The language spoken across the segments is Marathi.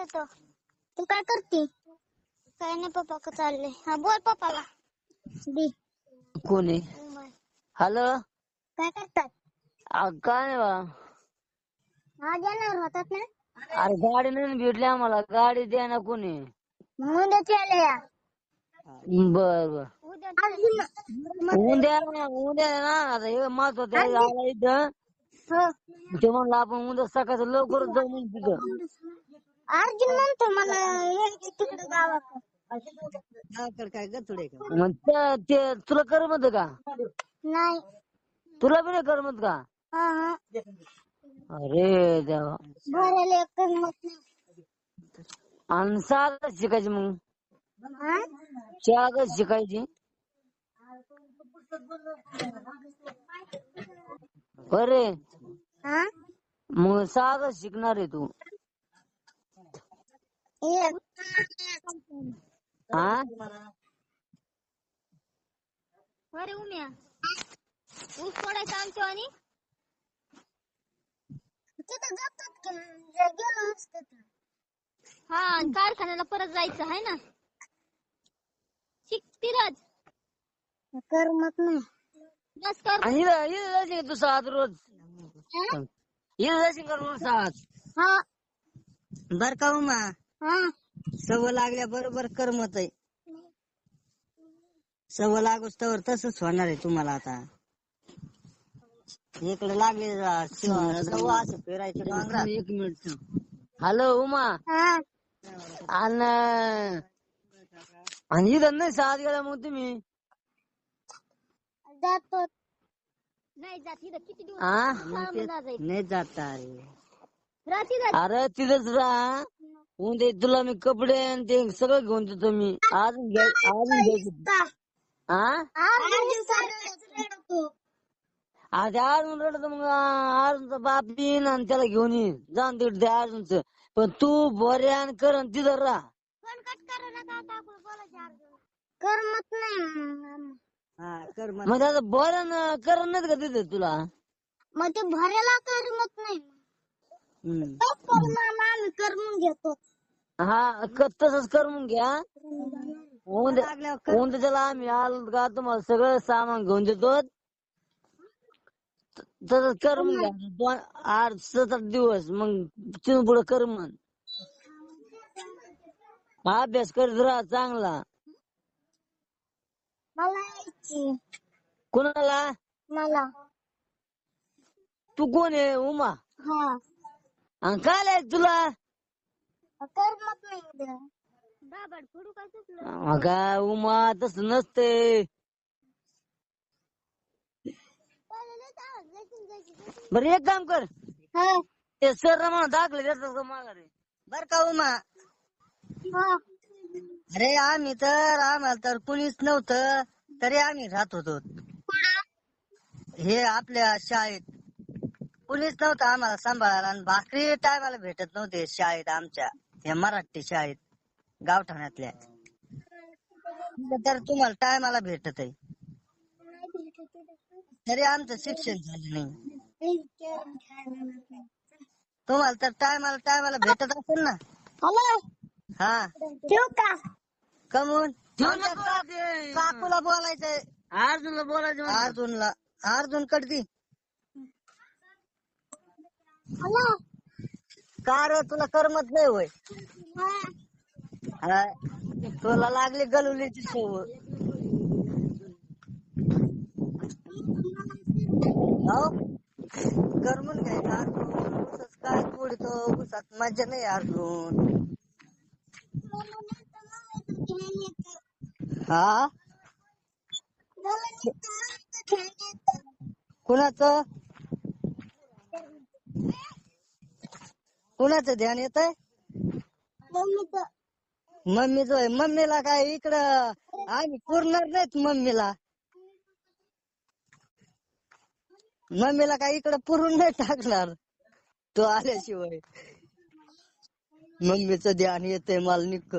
देतो तू काय करते? काय नाही पप्पा का चालले हा बोल पप्पाला दे कोणी? हॅलो? काय करतात? काय नाही बा. हा होतात ना अरे गाडी नाही भेटली आम्हाला. गाडी द्या ना कोणी. मग उद्याची या. बर बर. उद्या उद्या ना उद्या ना. आता हे महत्वाचं आहे आला इथं. हो. ते म्हणलं आपण उद्या सकाळचं लवकर जाऊ म्हणून तिथं. अर्जुन म्हणतो मला यायचं तिकडे गावाकडे. काय ग थोडे मग ते- ते तुला करमत का? नाही. तुला बी नाही करमत का? हा हा. अरे देवा. भरायला एक मत नाही. आणि साधा शिकायची मग? हा? शाळा शिकायची? अरे हा? मग साधा शिकणार आहे तू. हा अरे उम्या ऊस तोडायचा आमच्या आणि तिथं जातात की जर गेलो असतं तर हा आणि कारखान्याला परत जायचं आहे ना शिक तिरज करमत नाही बस कर आणि इथं इथं जायची तू सात रोज इथं जायची का रोज सात हा बर का उमा हा. सवय लागल्या बरोबर करमत आहे. सवय लागूच तर तसंच होणार आहे तुम्हाला आता. इकडे लागले असं फिरायचं डोंगरात एक मिनिट. हॅलो उमा. हा. आणि आणि इथं नाही सात गेला मग तुम्ही. जातो. नाही जात इथं किती दिवस हा थांबून जायचं. नाही जात. अरे तिथंच राहा. उद्या तुला मी कपडे आणि ते सगळं घेऊन देतो मी. अजून घ्याय अजून घ्यायचं आज अजून रडत मग अर्जुनचा बाप येईन आणि त्याला घेऊन येईन. जाऊन तिकडे अर्जुनच पण तू बोऱ्यान कर तिथं राहा. करमत नाही मग. त्याचं बोऱ्यान कर नाही का तिथं तुला? मग ते भरायला करमत नाही. करमून घेतो. हा क- तसंच कर मग घ्या कर. उद्या त्याला आम्ही आलो का तुम्हाला सगळं सामान घेऊन देतो. त- तसंच कर मग घ्या. दोन आठ सात आठ दिवस मग तिथून पुढे कर मग अभ्यास करीत राहा चांगला. मला यायची. कुणाला? मला. तू कोण आहे उमा? हा. आणि काय आहे नाही उद्या दाबड फोडू काय उमा तसं नसते बर एक काम कर. हा. ते सर म्हणा दाखले देतात का माघारी बर का उमा? हा. अरे आम्ही तर आम्हाला तर कुणीच नव्हतं तरी आम्ही राहत होतो. हे आपल्या शाळेत. कुणीच नव्हतं आम्हाला सांभाळायला आणि भाकरी टायमाला भेटत नव्हते शाळेत आमच्या. या मराठी शाळेत गावठाण्यातल्या इथं तर तुम्हाला टायमाला भेटत आहे. तरी आमचं शिक्षण झालं नाही. तुम्हाला तर टायमाला टायमाला भेटत असेल ना? हॅलो हा ठेवू का कमून. काकूला बोलायचंय. अर्जुनला बोलायचं. अर्जुनला. अर्जुन कडती. हॅलो. का रे तुला करमत नाही होय. हा तुला लागली गलुलीची सवय हो? करमून घ्यायचं ऊसच काय तोडतो ऊसात मजा नाही अर्जुन हा? कुणाचं? कुणाचं ध्यान येत आहे मम्मीच होय. मम्मीला काय इकडं आम्ही पुरणार नाहीत मम्मीला. मम्मीला काय इकडं पुरून नाही टाकणार. तो आल्याशिवाय. मम्मीचं ध्यान येतंय मला निक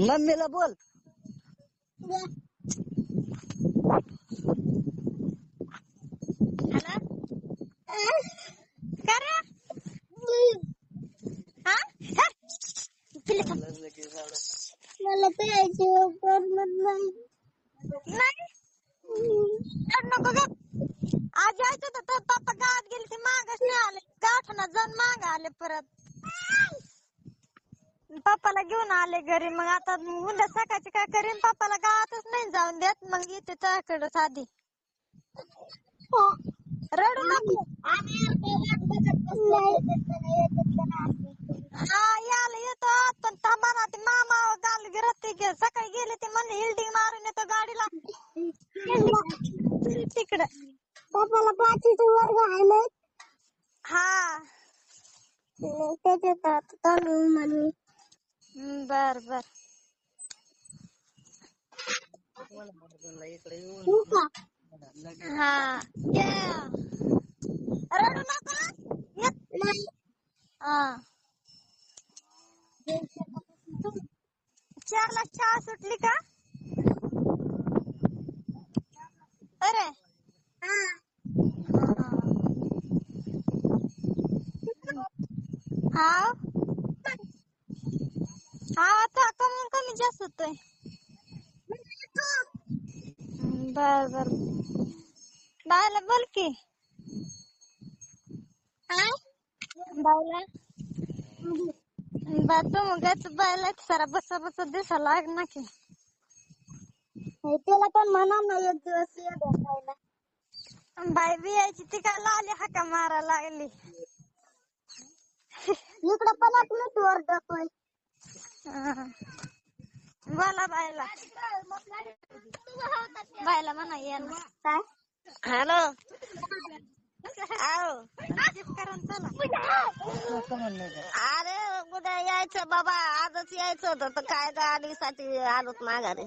मम्मीला बोल. ग आज यायचं होतं तर पप्पा गावात गेले ते मागच नाही आले गावठाणात जाऊन माग आले परत पप्पाला घेऊन आले घरी मग आता उद्या सकाळची काय करीन? पप्पाला गावातच नाही जाऊन देत मग येते त्याकडे आधी रडू नको. हा याला येतो आत, पण थांबा ना ते मामा गाल गिरत ते सकाळी गेले ते म्हणले हिल्डिंग मारून येतो गाडीला तिकडे पप्पाला ना हा. चालू म्हणून बर बर इकडे येऊन हा ये. रडू नको येत नाही हा. चारला चहा सुटली का अरे हा हा आता कमी कमी जास्त होतोय. बर बर. बायला बोल की. बायला बा तू मग बायला सारा बसा बसा दिसा लाग ना की. त्याला पण म्हणा ना एक दिवस ये भेटायला बाय बी यायची ती काय लाली हाका मारा लागली. इकडे पण आपलं ओरडतोय बोला बायला बायला म्हणा ये काय? हॅलो. अरे उद्या यायचं बाबा आजच यायचं होतं तर काय गाडीसाठी आलोत माघारी.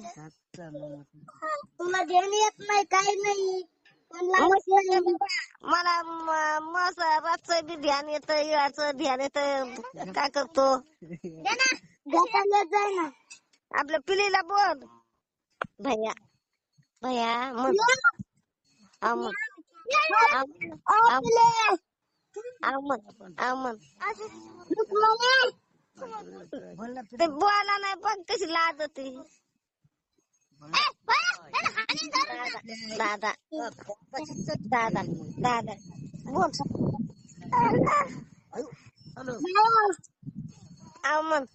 तुला घेऊन येत नाही काही नाही. मला म- मस रातचं बी ध्यान येत याचं ध्यान येत. काय करतो? जाय ना. आपल्या पिलीला बोल. भैया भैया मग आमन रुक्मणी ते बोला नाही पण कशी लाज होती. दादा दादा दादा बोल. आमन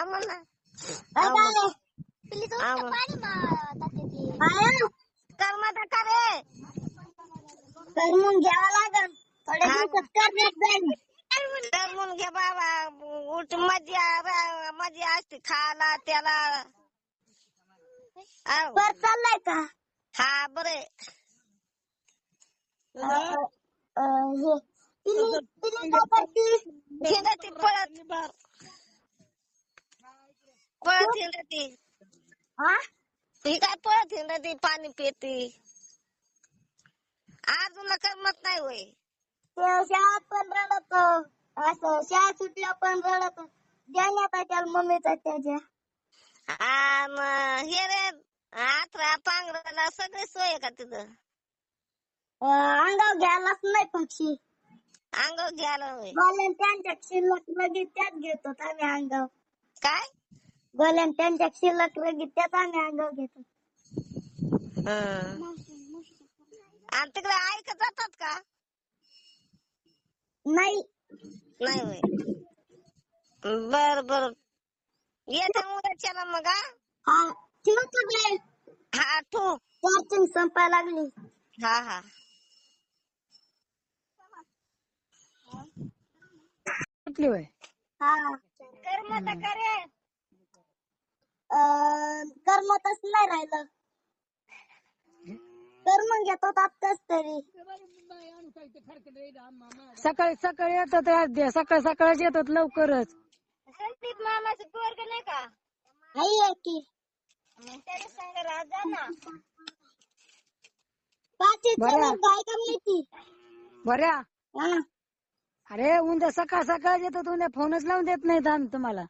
आमन ना आमन कर्माता करे तर मग घ्यावं लागल. थोड्या हा. दिवसात करण्यात जाईल. तर मग घे बाबा. उलट मजा रा- मजा असते. खायला त्याला. आव. बर चाललाय का? हा बरे अं, अं, हे पिली पिली काय करती? हिंडती पळत. पळत हा ही काय पळत हिंडती पाणी पिती. अजून करमत नाही होय. ते शाळेत पण रडत. असं शाळा सुटल्या पण रडत. देण्यात आहे त्याला मम्मीचा त्याच्या. आन हे रे आथरा पांघराला सगळे सोय आहे का तिथं? अं, अंगावर घ्यायलाच नाही पक्षी. अंग घ्यायला होय. त्यांच्या शिल्लक लगेच त्याच घेतो आम्ही अंगावर. काय? गोल्यान त्यांच्या शिल्लक लगेच त्याच आम्ही अंगावर घेतो. हं. आणि तिकडे ऐकत जातात का? नाही. नाही होय. बर बर. येते उद्याच्याला मग हा? हा ठेवू तुझे हा तू चार्जिंग संपायला लागली. हा हा. कुठली होय हा. कर्म करे. कर्मतच नाही राहिलं. कर्म घेतो आत्ताच तरी. सकाळी सकाळी येतात आज सकाळ सकाळच येतात लवकरच. संदीप मामाचं पोरग नाही का? आहे की. त्याच्या संग राजा ना. पाचीचं बरं. वर्ग आहे का माहिती. बऱ्या हा. अरे उद्या सकाळ सकाळ येतात उद्या फोनच लावून देत नाहीत आम्ही तुम्हाला.